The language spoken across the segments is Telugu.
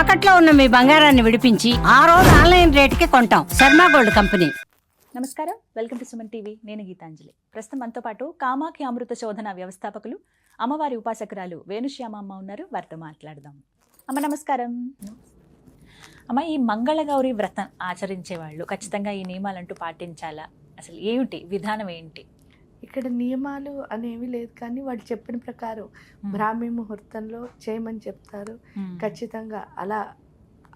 తాకట్లో ఉన్న మీ బంగారాన్ని విడిపించి ఆ రోజు ఆన్లైన్ రేటుకి కొంటాం. Sharma gold company. నమస్కారం. Welcome to Suman TV. నేను గీతాంజలి. ప్రస్తుతం మనతో పాటు కామాఖ్య అమృత శోధన వ్యవస్థాపకులు అమ్మవారి ఉపాసకురాలు వేణుశ్యామ అమ్మ ఉన్నారు. వారితో మాట్లాడదాం. అమ్మ నమస్కారం. అమ్మ ఈ మంగళగౌరి వ్రతం ఆచరించే వాళ్ళు ఖచ్చితంగా ఈ నియమాలంటూ పాటించాలా? అసలు ఏమిటి? విధానం ఏంటి? ఇక్కడ నియమాలు అనేవి లేదు. కానీ వాళ్ళు చెప్పిన ప్రకారం బ్రాహ్మీ ముహూర్తంలో చేయమని చెప్తారు. ఖచ్చితంగా అలా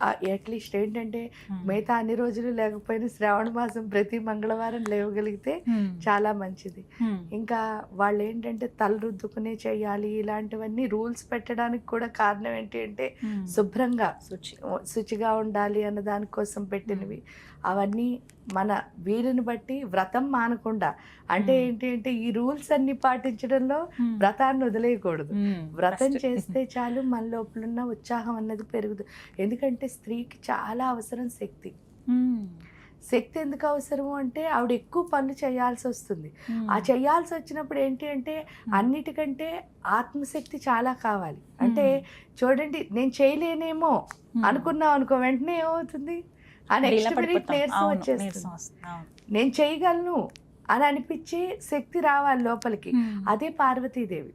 అట్లీస్ట్ ఏంటంటే మిగతా అన్ని రోజులు లేకపోయినా శ్రావణ మాసం ప్రతి మంగళవారం లేవగలిగితే చాలా మంచిది. ఇంకా వాళ్ళు ఏంటంటే తల రుద్దుకునే చేయాలి ఇలాంటివన్నీ రూల్స్ పెట్టడానికి కూడా కారణం ఏంటి అంటే శుభ్రంగా శుచి. శుచిగా ఉండాలి అన్న దానికోసం పెట్టినవి. అవన్నీ మన వీలుని బట్టి వ్రతం మానకుండా అంటే Hmm. ఏంటి అంటే ఈ రూల్స్ అన్ని పాటించడంలో వ్రతాన్ని వదిలేయకూడదు. వ్రతం చేస్తే చాలు మన లోపలున్న ఉత్సాహం అన్నది పెరుగుదు. ఎందుకంటే స్త్రీకి చాలా అవసరం శక్తి. శక్తి ఎందుకు అవసరము అంటే ఆవిడ ఎక్కువ పనులు చేయాల్సి వస్తుంది. ఆ చేయాల్సి వచ్చినప్పుడు ఏంటి అంటే అన్నిటికంటే ఆత్మశక్తి చాలా కావాలి. అంటే చూడండి నేను చేయలేనేమో అనుకున్నాం అనుకో వెంటనే ఏమవుతుంది? ఆ నెక్స్ట్ మినిట్ నీరసం వచ్చేస్తుంది. నేను చేయగలను అని అనిపించి శక్తి రావాలి లోపలికి. అదే పార్వతీదేవి.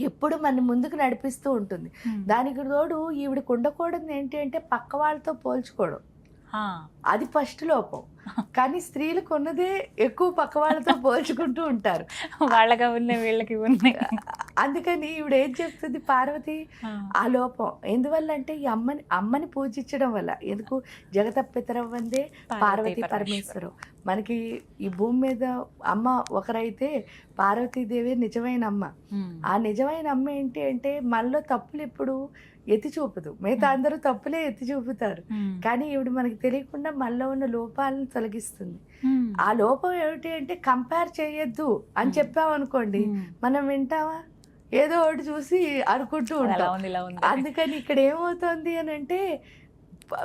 ఎప్పుడు మన ముందుకు నడిపిస్తూ ఉంటుంది. దానికి తోడు ఈవిడకు ఉండకూడదు ఏంటి అంటే పక్క వాళ్ళతో పోల్చుకోవడం. అది ఫస్ట్ లోపం. కానీ స్త్రీలకు ఉన్నదే ఎక్కువ పక్క వాళ్ళతో పోల్చుకుంటూ ఉంటారు. వాళ్ళగా ఉన్నాయి వీళ్ళకి ఉన్నాయి. అందుకని ఈవిడ ఏం చెప్తుంది? పార్వతి ఆ. లోపం. ఎందువల్ల అంటే ఈ అమ్మని అమ్మని పూజించడం వల్ల. ఎందుకు? జగతపితరం వందే పార్వతీ పరమేశ్వరం మనకి ఈ భూమి మీద అమ్మ ఒకరైతే పార్వతీదేవి నిజమైన అమ్మ. ఆ నిజమైన అమ్మ ఏంటి అంటే మనలో తప్పులు ఎప్పుడు ఎత్తి చూపదు. మిగతా అందరూ తప్పులే ఎత్తి చూపుతారు. కానీ ఈవిడ మనకి తెలియకుండా మనలో ఉన్న లోపాలను తొలగిస్తుంది. ఆ లోపం ఏమిటి అంటే కంపేర్ చేయొద్దు అని Hmm. చెప్పామనుకోండి మనం వింటావా ఏదో ఒకటి చూసి అనుకుంటూ ఉంటాం. అందుకని ఇక్కడ ఏమవుతుంది అని అంటే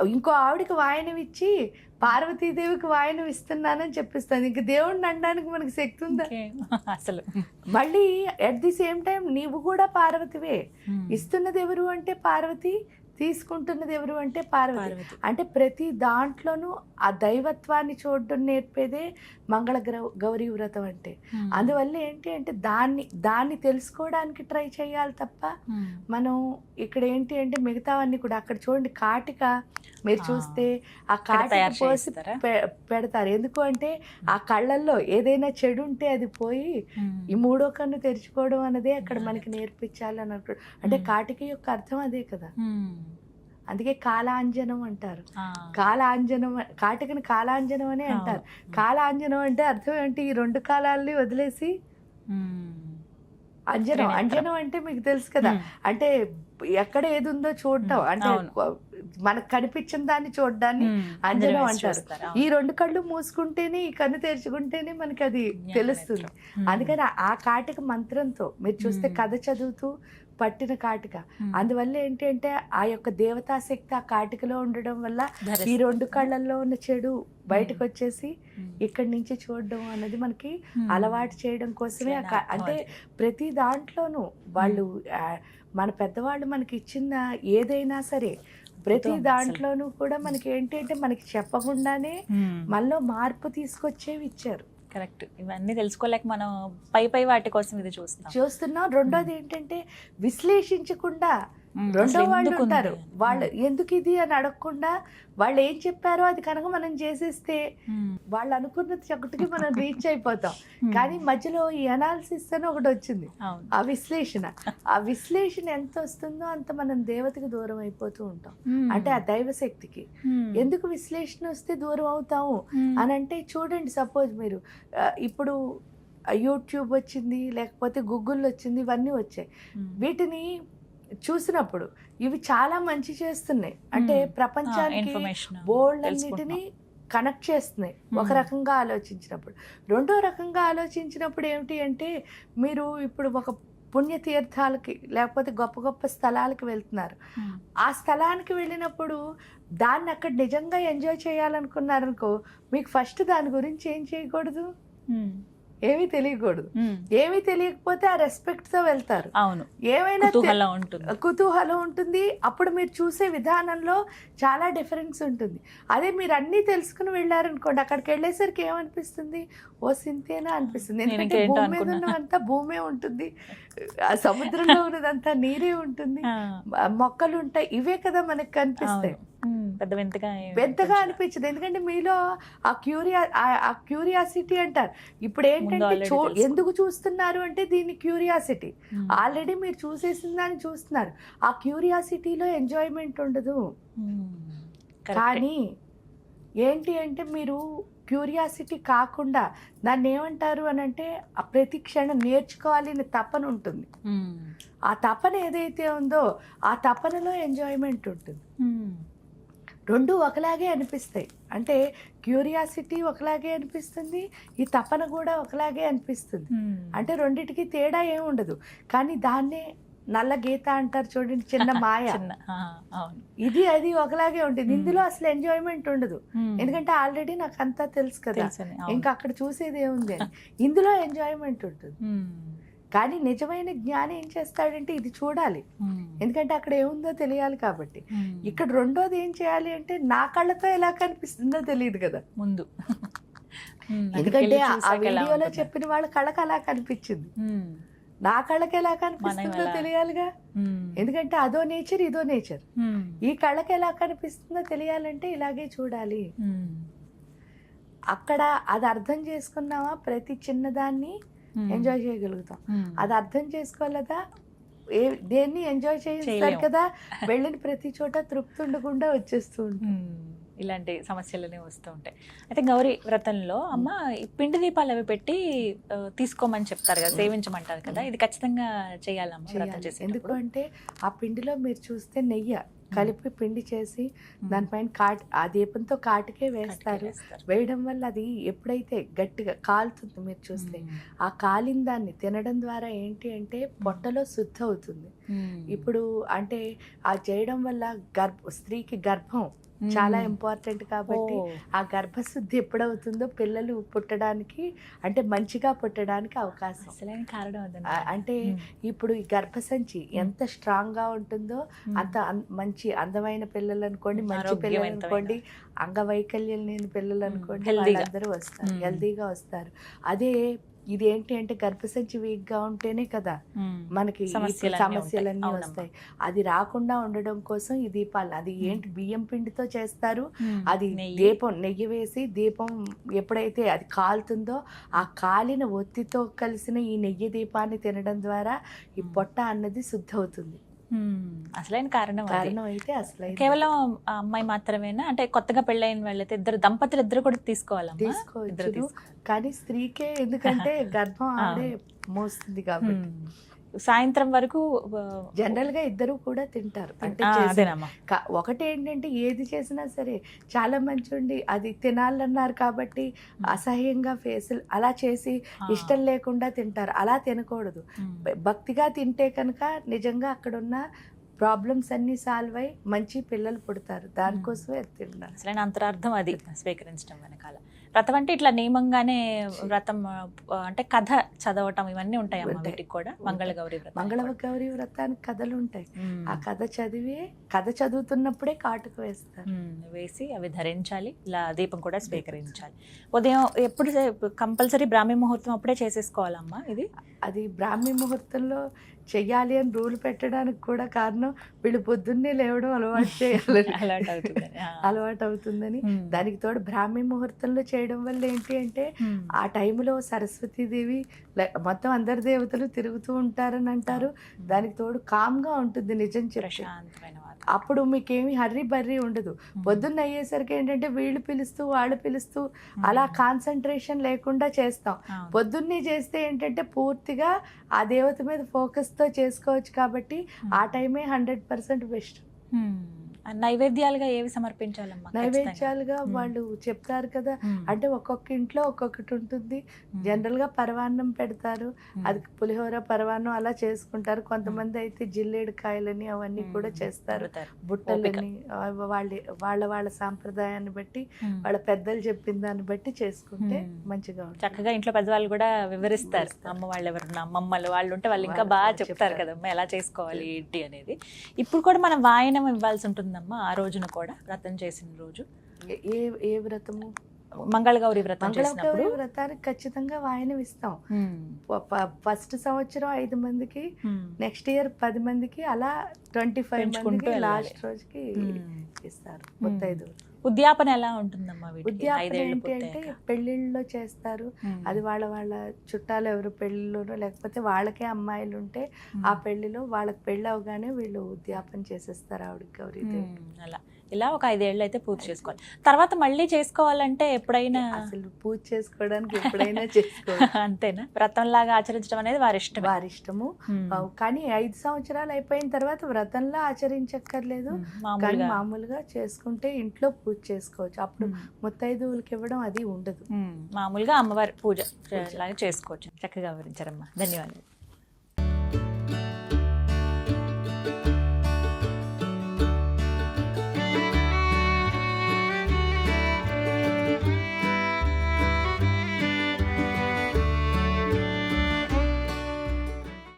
ఇంకో ఆవిడకి వాయనం ఇచ్చి పార్వతీదేవికి వాయనం ఇస్తున్నానని చెప్పిస్తుంది. ఇంక దేవుడిని అనడానికి మనకి శక్తి ఉందా. అసలు. మళ్ళీ అట్ ది సేమ్ టైం నీవు కూడా పార్వతివే. ఇస్తున్నది ఎవరు అంటే పార్వతి తీసుకుంటున్నది ఎవరు అంటే పార్వతి. అంటే ప్రతి దాంట్లోనూ ఆ దైవత్వాన్ని చూడడం నేర్పేదే మంగళ గ్రౌ- గౌరీ వ్రతం అంటే. అందువల్ల ఏంటి అంటే దాన్ని దాన్ని తెలుసుకోవడానికి ట్రై చేయాలి తప్ప. మనం ఇక్కడ ఏంటి అంటే మిగతావన్నీ కూడా అక్కడ చూడండి కాటిక మీరు. చూస్తే ఆ కాటిక పోసి పెడతారు ఎందుకు అంటే ఆ కళ్ళల్లో ఏదైనా చెడు ఉంటే అది పోయి. ఈ మూడో కన్ను తెరుచుకోవడం అన్నదే అక్కడ మనకి నేర్పించాలి అని అనుకో అంటే. కాటిక యొక్క అర్థం అదే కదా. అందుకే కాలాంజనం అంటారు. కాలాంజనం కాటికని కాలాంజనం అనే అంటారు కాలాంజనం అంటే అర్థం ఏంటి ఈ రెండు కాలాల్ని వదిలేసి. అంజనం. అంజనం అంటే మీకు తెలుసు కదా. అంటే ఎక్కడ ఏది ఉందో చూడటం అంటే. మనకు కనిపించిన దాన్ని చూడడాన్ని. అంజనం అంటారు. ఈ రెండు కళ్ళు మూసుకుంటేనే ఈ కన్ను తెరుచుకుంటేనే మనకి అది. తెలుస్తుంది. అందుకని ఆ- కాటిక మంత్రంతో మీరు చూస్తే. కథ చదువుతూ పట్టిన కాటిక. అందువల్ల ఏంటి అంటే ఆ యొక్క దేవతా శక్తి ఆ కాటికలో ఉండడం వల్ల ఈ. రెండు కళ్ళల్లో ఉన్న చెడు బయటకు వచ్చేసి. ఇక్కడి నుంచి చూడడం అనేది మనకి. అలవాటు చేయడం కోసమే అంటే. ప్రతి దాంట్లోనూ వాళ్ళు మన పెద్దవాళ్ళు మనకి ఇచ్చిన ఏదైనా సరే ప్రతి. దాంట్లోనూ కూడా మనకి ఏంటి అంటే మనకి చెప్పకుండానే. మనలో మార్పు తీసుకొచ్చేవి ఇచ్చారు కరెక్ట్. ఇవన్నీ తెలుసుకోలేక మనం పై పై వాటి కోసం ఇది చూస్తున్నాం చూస్తున్నాం. రెండోది ఏంటంటే విశ్లేషించకుండా రెండో వాళ్ళు? ఉంటారు వాళ్ళు ఎందుకు ఇది అని అడగకుండా వాళ్ళు ఏం చెప్పారో అది కనుక మనం చేసేస్తే. వాళ్ళు అనుకున్నది ఒకటికి మనం రీచ్ అయిపోతాం. కానీ మధ్యలో ఈ అనాలిసిస్ అని ఒకటి వచ్చింది ఆ విశ్లేషణ ఆ విశ్లేషణ ఎంత వస్తుందో అంత మనం దేవతకి దూరం అయిపోతూ ఉంటాం. అంటే ఆ దైవశక్తికి ఉమ్. ఎందుకు విశ్లేషణ వస్తే దూరం అవుతాము. అని అంటే చూడండి సపోజ్ మీరు ఇప్పుడు యూట్యూబ్ వచ్చింది లేకపోతే గూగుల్ వచ్చింది ఇవన్నీ వచ్చాయి. వీటిని చూసినప్పుడు ఇవి చాలా మంచి చేస్తున్నాయి అంటే Hmm. ప్రపంచానికి బోల్డ్. అన్నిటిని కనెక్ట్ చేస్తున్నాయి ఒక Hmm. రకంగా ఆలోచించినప్పుడు రెండో రకంగా ఆలోచించినప్పుడు ఏమిటి అంటే మీరు ఇప్పుడు ఒక పుణ్యతీర్థాలకి లేకపోతే గొప్ప గొప్ప స్థలాలకి వెళ్తున్నారు ఉమ్. ఆ స్థలానికి వెళ్ళినప్పుడు దాన్ని అక్కడ నిజంగా ఎంజాయ్ చేయాలనుకున్నారనుకో మీకు ఫస్ట్ దాని గురించి ఏం చేయకూడదు. ఏమీ తెలియకూడదు. ఏమీ తెలియకపోతే ఆ రెస్పెక్ట్తో వెళ్తారు. అవును. ఏమైనా కుతూహలం ఉంటుంది. కుతూహలం ఉంటుంది. అప్పుడు మీరు చూసే విధానంలో చాలా డిఫరెన్స్ ఉంటుంది. అదే మీరు అన్నీ తెలుసుకుని వెళ్ళారనుకోండి అక్కడికి వెళ్ళేసరికి ఏమనిపిస్తుంది? ఓ సింతేనా అనిపిస్తుంది. ఎందుకంటే భూమి మీద. ఉన్నదంతా భూమే ఉంటుంది. ఆ సముద్రంలో ఉన్నదంతా నీరే ఉంటుంది. మొక్కలు ఉంటాయి. ఇవే కదా మనకి కనిపిస్తాయి. పెద్ద వింతగా పెద్దగా అనిపించదు. ఎందుకంటే మీలో ఆ క్యూరియా ఆ క్యూరియాసిటీ అంటారు ఇప్పుడు ఏంటంటే చూ. ఎందుకు చూస్తున్నారు అంటే దీన్ని క్యూరియాసిటీ. ఆల్రెడీ మీరు చూసేసిన దాన్ని చూస్తున్నారు ఆ క్యూరియాసిటీలో ఎంజాయ్మెంట్ ఉండదు. కానీ ఏంటి అంటే మీరు క్యూరియాసిటీ కాకుండా దాన్ని ఏమంటారు అని అంటే ఆ ప్రతి క్షణం నేర్చుకోవాలి అనే తపన ఉంటుంది. ఆ తపన ఏదైతే ఉందో ఆ తపనలో ఎంజాయ్మెంట్ ఉంటుంది. రెండు ఒకలాగే అనిపిస్తాయి అంటే క్యూరియాసిటీ ఒకలాగే అనిపిస్తుంది ఈ తపన కూడా ఒకలాగే అనిపిస్తుంది. అంటే రెండిటికి తేడా ఏమి ఉండదు కానీ దాన్నే నల్ల గీత అంటారు చూడండి చిన్న మాయ ఇది అది ఒకలాగే ఉంటుంది. ఇందులో అసలు ఎంజాయ్మెంట్ ఉండదు. ఎందుకంటే ఆల్రెడీ నాకు అంతా తెలుసు కదా. ఇంకా అక్కడ చూసేది ఏముంది ఇందులో ఎంజాయ్మెంట్ ఉంటుంది. కానీ నిజమైన జ్ఞానం ఏం చేస్తాడంటే ఇది చూడాలి ఉమ్. ఎందుకంటే అక్కడ ఏముందో తెలియాలి కాబట్టి ఉమ్. ఇక్కడ రెండోది ఏం చేయాలి అంటే నా కళ్ళతో ఎలా కనిపిస్తుందో తెలియదు కదా ముందు అక్కడికి ఎందుకంటే ఆ- వీడియోలో. చెప్పిన వాళ్ళ కళ్ళకి అలా కనిపించింది. నా కళ్ళకి ఎలా కనిపిస్తుందో? తెలియాలిగా. ఎందుకంటే అదో నేచర్ ఇదో నేచర్. ఈ కళ్ళకి ఎలా కనిపిస్తుందో తెలియాలంటే ఇలాగే చూడాలి. అక్కడ అది అర్థం చేసుకున్నావా ప్రతి చిన్నదాన్ని. ఎంజాయ్ చేయగలుగుతాం. ఉమ్. అది అర్థం చేసుకోలేదా? ఏ దేన్ని ఎంజాయ్ చేస్తారు చేయలేం. కదా వెళ్ళిన ప్రతి చోట తృప్తి ఉండకుండా వచ్చేస్తూ ఉంటుంది. ఉమ్, ఇలాంటి సమస్యలనే వస్తూ ఉంటాయి. అయితే గౌరీ వ్రతంలో అమ్మ ఈ పిండి దీపాలు అవి పెట్టి తీసుకోమని చెప్తారు కదా సేవించమంటారు కదా ఇది ఖచ్చితంగా చేయాలమ్మా వ్రతం చేయాలి. ఎందుకు అంటే ఆ పిండిలో మీరు చూస్తే నెయ్యి కలిపి పిండి చేసి దానిపైన కాట్ ఆ దీపంతో కాటికే వేస్తారు. వేయడం వల్ల అది ఎప్పుడైతే గట్టిగా కాలుతుంది మీరు చూస్తే ఆ కాలిన దాన్ని తినడం ద్వారా ఏంటి అంటే పొట్టలో శుద్ధి అవుతుంది. ఇప్పుడు అంటే ఆ చేయడం వల్ల గర్భ స్త్రీకి గర్భం చాలా ఇంపార్టెంట్ కాబట్టి ఆ గర్భశుద్ధి ఎప్పుడవుతుందో పిల్లలు పుట్టడానికి అంటే మంచిగా పుట్టడానికి అవకాశం అసలైన కారణం. అంటే. ఇప్పుడు ఈ గర్భసంచి ఎంత స్ట్రాంగ్గా ఉంటుందో అంత మంచి అందమైన పిల్లలు అనుకోండి మంచి పిల్లలు. అనుకోండి అంగవైకల్యం లేని పిల్లలు అనుకోండి. వాళ్ళందరూ వస్తారు. హెల్దీగా వస్తారు అదే ఇది ఏంటి అంటే గర్భసంచి వీక్గా ఉంటేనే కదా. మనకి సమస్యలన్నీ. వస్తాయి అది రాకుండా ఉండడం కోసం ఈ దీపాలు అది ఏంటి బియ్యం పిండితో చేస్తారు. అది. దీపం నెయ్యి వేసి దీపం ఎప్పుడైతే అది కాలుతుందో ఆ కాలిన ఒత్తితో కలిసిన ఈ నెయ్యి దీపాన్ని తినడం ద్వారా ఈ. పొట్ట అన్నది శుద్ధి అవుతుంది. అసలైన కారణం అది. కారణం అయితే అసలు కేవలం అమ్మాయి మాత్రమేనా అంటే కొత్తగా పెళ్ళైన వాళ్ళైతే ఇద్దరు దంపతులు ఇద్దరు కూడా ఇద్దరు తీసుకోవచ్చు తీసుకోవాలి. కానీ స్త్రీకే ఎందుకంటే గర్భం. ఆవిడే మోస్తుంది కాబట్టి ఉమ్. సాయంత్రం వరకు జనరల్గా ఇద్దరు కూడా తింటారు. అంటే ఒకటి ఏంటంటే ఏది చేసినా సరే చాలా మంచి ఉండి అది తినాలన్నారు కాబట్టి అసహ్యంగా ఫేసులు అలా చేసి. ఇష్టం లేకుండా తింటారు. అలా తినకూడదు. భక్తిగా తింటే కనుక నిజంగా అక్కడ ఉన్న ప్రాబ్లమ్స్ అన్ని సాల్వ్ అయి మంచి పిల్లలు పుడతారు. దానికోసమే అది తిన్నారు అసలైన అంతరార్థం అది. స్వీకరించడం వెనకాల. వ్రతం అంటే ఇట్లా నియమంగానే వ్రతం అంటే కథ చదవటం ఇవన్నీ ఉంటాయి. వీటికి కూడా మంగళగౌరి వ్రతం మంగళ గౌరి వ్రతానికి కథలు ఉంటాయి. ఆ కథ చదివి కథ చదువుతున్నప్పుడే కాటుకు వేస్తారు. వేసి అవి ధరించాలి ఇలా దీపం కూడా స్వీకరించాలి. ఉదయం ఎప్పుడు కంపల్సరీ బ్రాహ్మీ ముహూర్తం అప్పుడే చేసేసుకోవాలమ్మా ఇది? అది బ్రాహ్మీ ముహూర్తంలో చెయ్యాలి అని రూల్ పెట్టడానికి కూడా కారణం వీళ్ళు పొద్దున్నే లేవడం అలవాటు చేయాలని అలవాటు అవుతుందని. దానికి తోడు బ్రాహ్మీ ముహూర్తంలో చేయడం వల్ల ఏంటి అంటే. ఆ టైంలో సరస్వతీదేవి మొత్తం అందరి దేవతలు తిరుగుతూ ఉంటారని అంటారు. దానికి తోడు కామ్గా ఉంటుంది నిజం వాతావరణం. అప్పుడు మీకేమి హర్రీ బర్రీ ఉండదు. పొద్దున్న అయ్యేసరికి ఏంటంటే వీళ్ళు పిలుస్తూ వాళ్ళు పిలుస్తూ అలా కాన్సన్ట్రేషన్ లేకుండా చేస్తాం. పొద్దున్నే చేస్తే ఏంటంటే పూర్తిగా ఆ దేవత మీద ఫోకస్తో చేసుకోవచ్చు కాబట్టి ఆ టైమే హండ్రెడ్ పర్సెంట్ బెస్ట్. నైవేద్యాలుగా ఏవి సమర్పించాలమ్మా? నైవేద్యాలుగా. వాళ్ళు చెప్తారు కదా. అంటే ఒక్కొక్క ఇంట్లో ఒక్కొక్కటి ఉంటుంది. జనరల్గా పరవాన్నం పెడతారు. అది పులిహోర పరవాన్నం అలా చేసుకుంటారు కొంతమంది అయితే జిల్లేడు కాయలని అవన్నీ కూడా. చేస్తారు. బుట్టలని వాళ్ళ వాళ్ళ వాళ్ళ సాంప్రదాయాన్ని బట్టి. వాళ్ళ పెద్దలు చెప్పిన దాన్ని బట్టి చేసుకుంటే. మంచిగా ఉంటుంది చక్కగా ఇంట్లో పెద్దవాళ్ళు కూడా వివరిస్తారు. అమ్మ వాళ్ళు ఎవరున్నా అమ్మమ్మలు వాళ్ళు ఉంటే వాళ్ళు ఇంకా బాగా చెప్తారు. కదమ్మా ఎలా చేసుకోవాలి ఏంటి అనేది ఇప్పుడు కూడా మనం వాయనం ఇవ్వాల్సి ఉంటుందమ్మా ఆ రోజున కూడా వ్రతం చేసిన రోజు. ఏ- ఏ వ్రతము? మంగళగౌరి వ్రతం చేసినప్పుడు. మంగళగౌరి వ్రతానికి ఖచ్చితంగా వాయనం ఇస్తాం. ఫస్ట్ సంవత్సరం ఐదు మందికి నెక్స్ట్ ఇయర్ పది మందికి అలా ట్వంటీ ఫైవ్ మందికి. లాస్ట్ రోజుకి. ఇస్తారు. ముత్తైదు ఉద్యాపన ఎలా ఉంటుందమ్మా ఉద్యాపన ఐదేళ్ళు ఏంటి అంటే పూర్తయ్యాక. పెళ్ళిళ్ళలో చేస్తారు. అది వాళ్ళ వాళ్ళ చుట్టాలు ఎవరు పెళ్ళిలోనో లేకపోతే వాళ్ళకే అమ్మాయిలు ఉంటే ఆ పెళ్ళిలో వాళ్ళకి పెళ్ళి అవగానే వీళ్ళు ఉద్యాపన చేసేస్తారు ఆవిడ గౌరీ. అలా. ఇలా ఒక ఐదేళ్ళు అయితే పూర్తి చేసుకోవాలి. తర్వాత మళ్ళీ చేసుకోవాలంటే ఎప్పుడైనా అసలు పూజ చేసుకోవడానికి ఎప్పుడైనా చేసుకోవాలి. అంతేనా? వ్రతంలాగా ఆచరించడం అనేది వారి ఇష్టం వారి ఇష్టము. కానీ ఐదు సంవత్సరాలు అయిపోయిన తర్వాత వ్రతంలా ఆచరించక్కర్లేదు. కానీ మామూలుగా చేసుకుంటే ఇంట్లో పూజ చేసుకోవచ్చు. అప్పుడు. ముత్తైదువులకి ఇవ్వడం అది ఉండదు. మ్మ్. మామూలుగా అమ్మవారి పూజ. లాగా చేసుకోవచ్చు. చక్కగా వివరించారమ్మా. ధన్యవాదాలు.